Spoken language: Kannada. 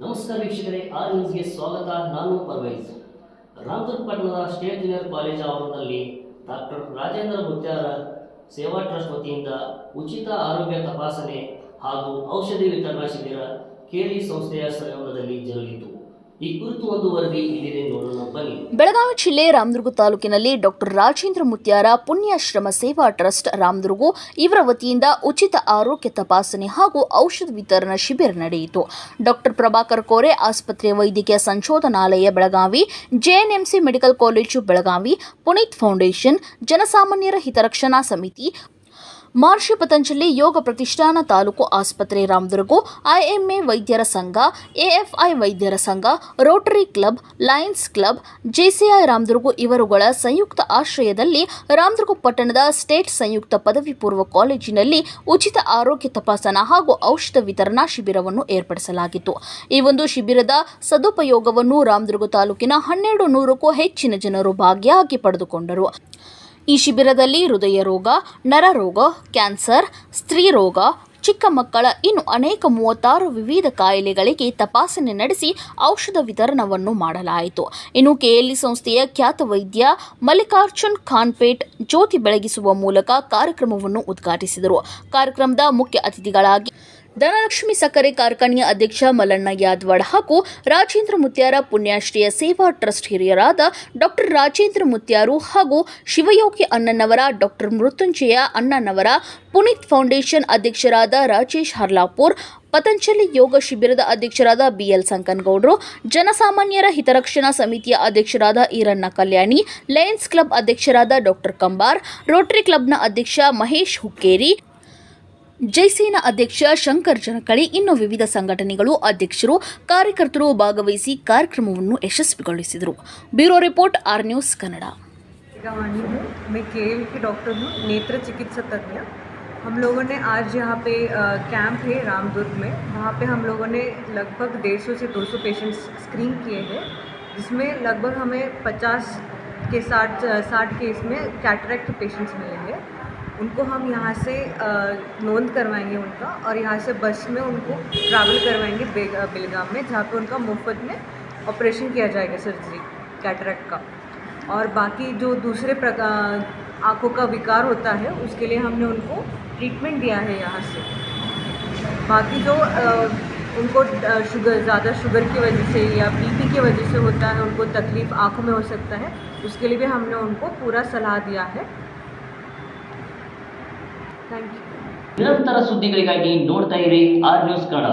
ನಮಸ್ಕಾರ ವೀಕ್ಷಕರೇ, ಆರ್ ನ್ಯೂಸ್ಗೆ ಸ್ವಾಗತ. ನಾನು ಪರ್ವೈಸ್ ರಾಮದುರ್ಗ ಪಟ್ಟಣದ ಸ್ಟೇಟ್ ಜೂನಿಯರ್ ಕಾಲೇಜ್ ಆವರಣದಲ್ಲಿ ಡಾಕ್ಟರ್ ರಾಜೇಂದ್ರ ಮುತ್ಯಾರ ಸೇವಾ ಟ್ರಸ್ಟ್ ವತಿಯಿಂದ ಉಚಿತ ಆರೋಗ್ಯ ತಪಾಸಣೆ ಹಾಗೂ ಔಷಧಿ ವಿತರಣಾ ಶಿಬಿರ ಕೇರಿ ಸಂಸ್ಥೆಯ ಸಹಯೋಗದಲ್ಲಿ ಜರುಗಿತು. ಬೆಳಗಾವಿ ಜಿಲ್ಲೆ ರಾಮದುರ್ಗ ತಾಲೂಕಿನಲ್ಲಿ ಡಾಕ್ಟರ್ ರಾಜೇಂದ್ರ ಮುತ್ಯಾರ ಪುಣ್ಯಾಶ್ರಮ ಸೇವಾ ಟ್ರಸ್ಟ್ ರಾಮದುರ್ಗ ಇವರ ವತಿಯಿಂದ ಉಚಿತ ಆರೋಗ್ಯ ತಪಾಸಣೆ ಹಾಗೂ ಔಷಧ ವಿತರಣಾ ಶಿಬಿರ ನಡೆಯಿತು. ಡಾಕ್ಟರ್ ಪ್ರಭಾಕರ್ ಕೋರೆ ಆಸ್ಪತ್ರೆ ವೈದ್ಯಕೀಯ ಸಂಶೋಧನಾಲಯ Belagavi JNMC medical college Belagavi, Puneeth foundation, ಜನಸಾಮಾನ್ಯರ ಹಿತರಕ್ಷಣಾ ಸಮಿತಿ ಮಹರ್ಷಿ ಪತಂಜಲಿ ಯೋಗ ಪ್ರತಿಷ್ಠಾನ ತಾಲೂಕು ಆಸ್ಪತ್ರೆ, ರಾಮದುರ್ಗು, ಐಎಂಎ ವೈದ್ಯರ ಸಂಘ, ಎಎಫ್ಐ ವೈದ್ಯರ ಸಂಘ, Rotary club, Lions club, JCI Ramdurg ಇವರುಗಳ ಸಂಯುಕ್ತ ಆಶ್ರಯದಲ್ಲಿ ರಾಮದುರ್ಗ ಪಟ್ಟಣದ ಸ್ಟೇಟ್ ಸಂಯುಕ್ತ ಪದವಿ ಪೂರ್ವ ಕಾಲೇಜಿನಲ್ಲಿ ಉಚಿತ ಆರೋಗ್ಯ ತಪಾಸಣಾ ಹಾಗೂ ಔಷಧ ವಿತರಣಾ ಶಿಬಿರವನ್ನು ಏರ್ಪಡಿಸಲಾಗಿತ್ತು. ಈ ಒಂದು ಶಿಬಿರದ ಸದುಪಯೋಗವನ್ನು ರಾಮದುರ್ಗ ತಾಲೂಕಿನ ಹನ್ನೆರಡು ನೂರಕ್ಕೂ ಹೆಚ್ಚಿನ ಜನರು ಭಾಗಿಯಾಗಿ ಪಡೆದುಕೊಂಡರು. ಈ ಶಿಬಿರದಲ್ಲಿ ಹೃದಯ ರೋಗ ನರರೋಗ ಕ್ಯಾನ್ಸರ್, ಸ್ತ್ರೀ ರೋಗ, ಚಿಕ್ಕ ಮಕ್ಕಳ ಇನ್ನು ಅನೇಕ ಮೂವತ್ತಾರು ವಿವಿಧ ಕಾಯಿಲೆಗಳಿಗೆ ತಪಾಸಣೆ ನಡೆಸಿ ಔಷಧ ವಿತರಣವನ್ನು ಮಾಡಲಾಯಿತು. ಇನ್ನು ಕೆಎಲ್ಇ ಸಂಸ್ಥೆಯ ಖ್ಯಾತ ವೈದ್ಯ ಮಲ್ಲಿಕಾರ್ಜುನ್ ಖಾನ್ಪೇಟ್ ಜ್ಯೋತಿ ಬೆಳಗಿಸುವ ಮೂಲಕ ಕಾರ್ಯಕ್ರಮವನ್ನು ಉದ್ಘಾಟಿಸಿದರು. ಕಾರ್ಯಕ್ರಮದ ಮುಖ್ಯ ಅತಿಥಿಗಳಾಗಿ ಧನಲಕ್ಷ್ಮಿ ಸಕ್ಕರೆ ಕಾರ್ಖಾನೆಯ ಅಧ್ಯಕ್ಷ ಮಲ್ಲಣ್ಣ ಯಾದವಾಡ್ ಹಾಗೂ ರಾಜೇಂದ್ರ ಮುತ್ಯಾರ ಪುಣ್ಯಾಶ್ರೀಯ ಸೇವಾ ಟ್ರಸ್ಟ್ ಹಿರಿಯರಾದ ಡಾಕ್ಟರ್ ರಾಜೇಂದ್ರ ಮುತ್ಯಾರು ಹಾಗೂ ಶಿವಯೋಗಿ ಅಣ್ಣನವರ ಡಾಕ್ಟರ್ ಮೃತ್ಯುಂಜಯ ಅಣ್ಣನವರ, ಪುನೀತ್ ಫೌಂಡೇಶನ್ ಅಧ್ಯಕ್ಷರಾದ ರಾಜೇಶ್ ಹರ್ಲಾಪುರ್, ಪತಂಜಲಿ ಯೋಗ ಶಿಬಿರದ ಅಧ್ಯಕ್ಷರಾದ ಬಿಎಲ್ ಸಂಕನಗೌಡರು, ಜನಸಾಮಾನ್ಯರ ಹಿತರಕ್ಷಣಾ ಸಮಿತಿಯ ಅಧ್ಯಕ್ಷರಾದ ಈರಣ್ಣ ಕಲ್ಯಾಣಿ, ಲಯನ್ಸ್ ಕ್ಲಬ್ ಅಧ್ಯಕ್ಷರಾದ ಡಾಕ್ಟರ್ ಕಂಬಾರ್, ರೋಟರಿ ಕ್ಲಬ್ನ ಅಧ್ಯಕ್ಷ ಮಹೇಶ್ ಹುಕ್ಕೇರಿ ಜೈಸೇನಾ ಅಧ್ಯಕ್ಷ ಶಂಕರ್ ಜನಕಳಿ ಇನ್ನು ವಿವಿಧ ಸಂಘಟನೆಗಳು ಅಧ್ಯಕ್ಷರು ಕಾರ್ಯಕರ್ತರು ಭಾಗವಹಿಸಿ ಕಾರ್ಯಕ್ರಮವನ್ನು ಯಶಸ್ವಿಗೊಳಿಸಿದರು bureau report R news Kannada Vani हूँ मैं के की डॉक्टर हूँ नेत्र चिकित्सा तज्ञ हम लोगों ने आज यहाँ पे अ, कैंप है रामदुर्ग में वहाँ पे हम लोगों ने लगभग 150 से 200 पेशेंट्स स्क्रीन किए हैं जिसमें लगभग हमें 50 के 60 60 केस में कैटरेक्ट पेशेंट्स मिले हैं उनको हम यहाँ से नोंद करवाएँगे उनका और यहाँ से बस में उनको ट्रैवल करवाएँगे बेलगाम में जहाँ पे उनका मुफ़्त में ऑपरेशन किया जाएगा सर्जरी कैटरेक्ट का। और बाकी जो दूसरे प्रकार आँखों का विकार होता है उसके लिए हमने उनको ट्रीटमेंट दिया है यहाँ से। बाकी जो अ, उनको शुगर ज़्यादा शुगर की वजह से या बीपी की वजह से होता है उनको तकलीफ़ आँखों में हो सकता है उसके लिए भी हमने उनको पूरा सलाह दिया है। ನಿರಂತರ ಸುದ್ದಿಗಳಿಗಾಗಿ ನೋಡ್ತಾ ಇರಿ ಆರ್ ನ್ಯೂಸ್ ಕನ್ನಡ.